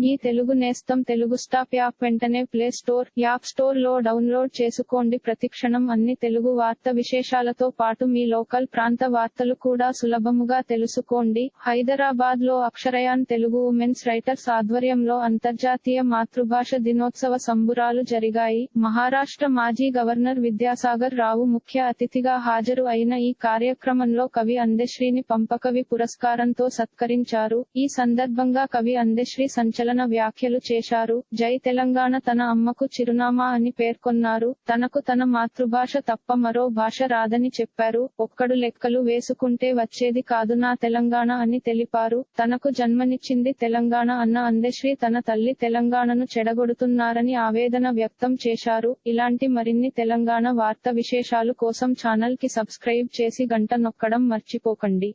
మీ తెలుగు నేస్తం Telugu stop app వెంటనే play store app స్టోర్లో డౌన్లోడ్ చేసుకోండి. ప్రతిక్షణం అన్ని తెలుగు వార్త విశేషాలతో పాటు మీ లోకల్ ప్రాంత వార్తలు కూడా సులభముగా తెలుసుకోండి. హైదరాబాద్లో అక్షరయాన్ తెలుగు ఉమెన్స్ రైటర్స్ ఆధ్వర్యంలో అంతర్జాతీయ మాతృభాష దినోత్సవ సంబురాలు జరిగాయి. మహారాష్ట్ర మాజీ గవర్నర్ విద్యాసాగర్ రావు ముఖ్య అతిథిగా హాజరు అయిన ఈ కార్యక్రమంలో కవి అందశ్రీని పంపకవి పురస్కారంతో సత్కరించారు. ఈ సందర్భంగా కవి అందశ్రీ సంచలన వ్యాఖ్యలు చేశారు. జై తెలంగాణ తన అమ్మకు చిరునామా అని పేర్కొన్నారు. తనకు తన మాతృభాష తప్ప మరో భాష రాదని చెప్పారు. ఒక్కడు లెక్కలు వేసుకుంటే వచ్చేది కాదు నా తెలంగాణ అని తెలిపారు. తనకు జన్మనిచ్చింది తెలంగాణ అన్న అందశ్రీ తన తల్లి తెలంగాణను చెడగొడుతున్నారని ఆవేదన వ్యక్తం చేశారు. ఇలాంటి మరిన్ని తెలంగాణ వార్త విశేషాలు కోసం ఛానల్కి సబ్స్క్రైబ్ చేసి గంట నొక్కడం మర్చిపోకండి.